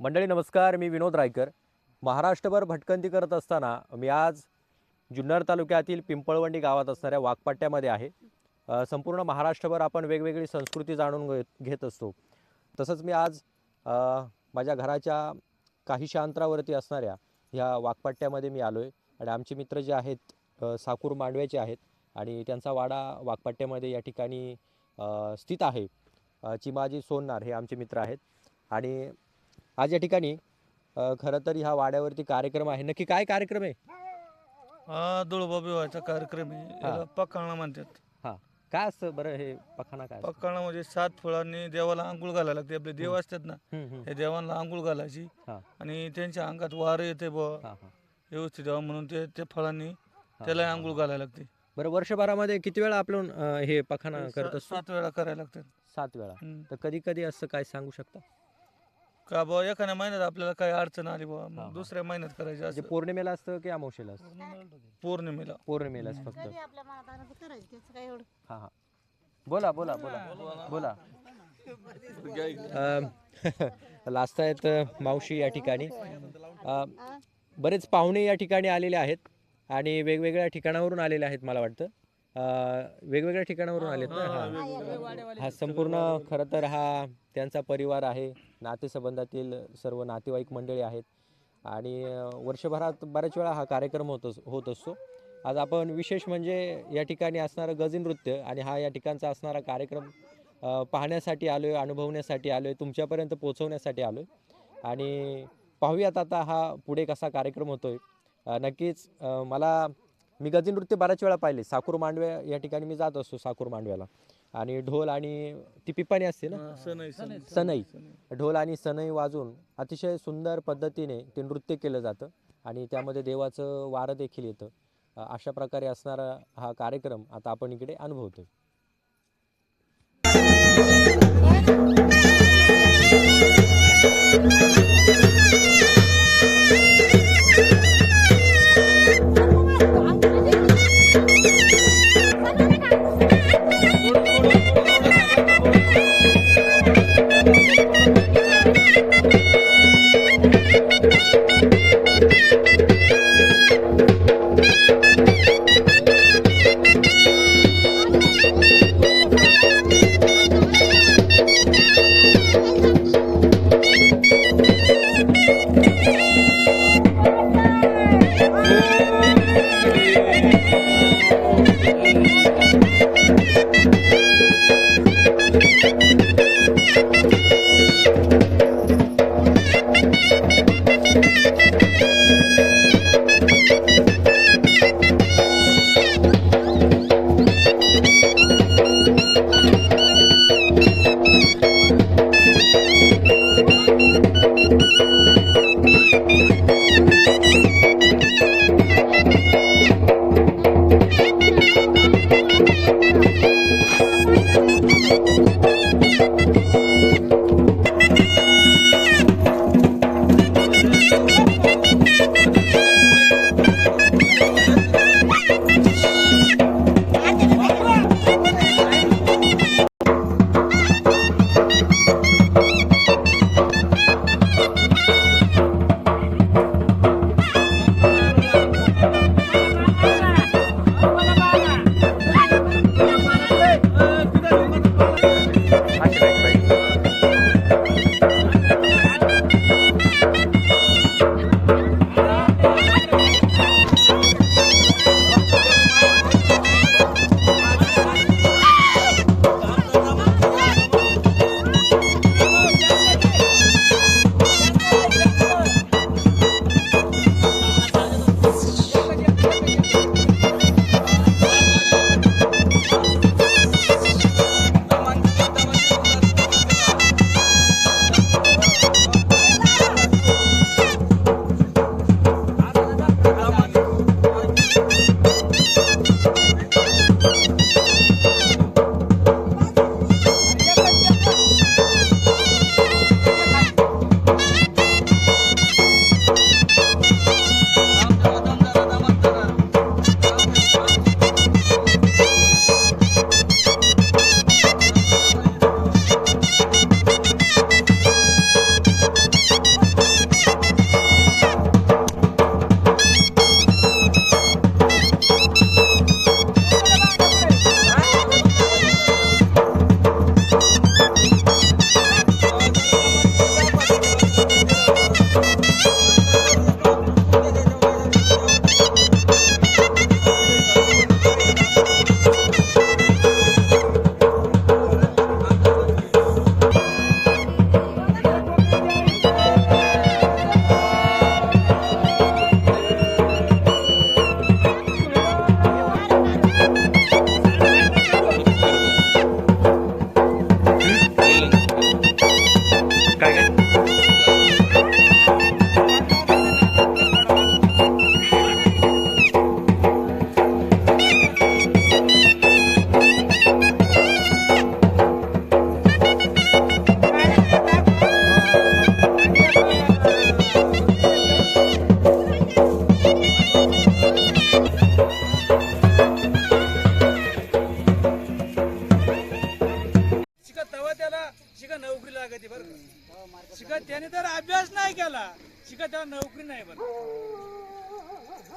मंडळी नमस्कार. मी विनोद रायकर. महाराष्ट्रभर भटकंती करत असताना मी आज जुन्नर तालुक्यातील पिंपळवंडी गावात असणाऱ्या वाघपट्ट्यामध्ये आहे. संपूर्ण महाराष्ट्रभर आपण वेगवेगळी संस्कृती जाणून घे घेत असतो. तसंच मी आज माझ्या घराच्या काहीशा अंतरावरती असणाऱ्या ह्या वाघपट्ट्यामध्ये मी आलो आहे आणि आमचे मित्र जे आहेत साकूर मांडव्याचे आहेत आणि त्यांचा वाडा वाघपट्ट्यामध्ये या ठिकाणी स्थित आहे. चिमाजी सोननार हे आमचे मित्र आहेत आणि आज या ठिकाणी खरं तर ह्या वाड्यावरती कार्यक्रम आहे. नक्की काय कार्यक्रम आहे? हा दुळबा विवाहाचा कार्यक्रम आहे. याला पकाणा म्हणतात. हां. काय असतं बरं हे पखाना काय असतं? पकाणा म्हणजे सात फळांनी देवाला आंघोळ घालायला लागते. आपले देव असतात ना हम्म, हम्म. हे देवांना आंघोळ घालायची. हां. आणि त्यांच्या अंगात वार येते बुवा. हां हां. व्यवस्थित यावं म्हणून ते ते फळांनी त्याला आंघोळ घालायला लागते. बरं वर्षभरामध्ये किती वेळा आपण अ, हे पखाना करत सा- असतो? सात वेळा करायला लागतात. सात वेळा. हम्म. तर कधी कधी असं काय सांगू शकता? का बुवा एखाद्या महिन्यात आपल्याला काही अडचण आली बुवा मग. दुसऱ्या महिन्यात करायचं म्हणजे असं. पौर्णिमेला असतं की अमावशेला असतं? पौर्णिमेला पौर्णिमेलाच फक्त. कधी आपल्या मनात आलं तर करायचं त्याचं काय एवढं. हां हां. बोला बोला बोला. बोला. अम, लाजत आहेत अ, मावशी या ठिकाणी. अ, बरेच पाहुणे या ठिकाणी आलेले आहेत आणि वेगवेगळ्या ठिकाणावरून आलेले आहेत मला वाटतं. वेगवेगळ्या ठिकाणावरून आलेत ना? हां हा संपूर्ण खरं तर हा त्यांचा परिवार आहे. नातेसंबंधातील सर्व नातेवाईक मंडळी आहेत. आणि वर्षभरात बऱ्याच वेळा हा कार्यक्रम होत होत असतो. आज आपण विशेष म्हणजे या ठिकाणी असणारं गझी नृत्य आणि हा या ठिकाणचा असणारा कार्यक्रम पाहण्यासाठी आलो आहे अनुभवण्यासाठी आलो आहे तुमच्यापर्यंत पोहोचवण्यासाठी आलो आहे आणि पाहूयात आता हा पुढे कसा कार्यक्रम होतो आहे नक्कीच मला मी गझी नृत्य बऱ्याच वेळा पाहिले. साकूर मांडव्या या ठिकाणी मी जात असतो साकूर मांडव्याला. आणि ढोल आणि ती पिपाणी असते ना? सणई सणई सनई. ढोल आणि सनई वाजून अतिशय सुंदर पद्धतीने ते नृत्य केलं जातं. आणि त्यामध्ये देवाचं वारं देखील येतं. अशा प्रकारे असणारा हा कार्यक्रम आता आपण इकडे अनुभवतोय. Música Música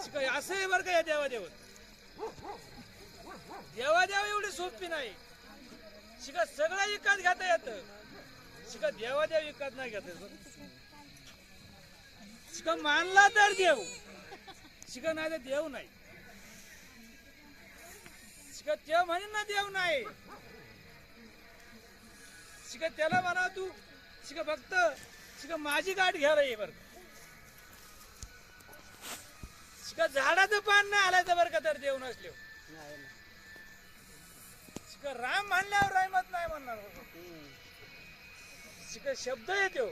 काय असं आहे बरं का या देवा देवादेव देवा एवढी सोपी नाही. शिका सगळं विकत घेता येत. शिका देवा देव विकत नाही घेता येत. शिका मानला तर देव. शिका नाही तर देव नाही. शिका ते म्हणे ना देव नाही. शिका त्याला म्हणा तू. शिका फक्त शिका माझी गाठ घ्यायला ये बरं शिका झाडाचं पान नाही आलायचं बरं का तर देव नसले? शिका राम म्हणल्यावर रामत नाही म्हणणार शिका शब्द येतो?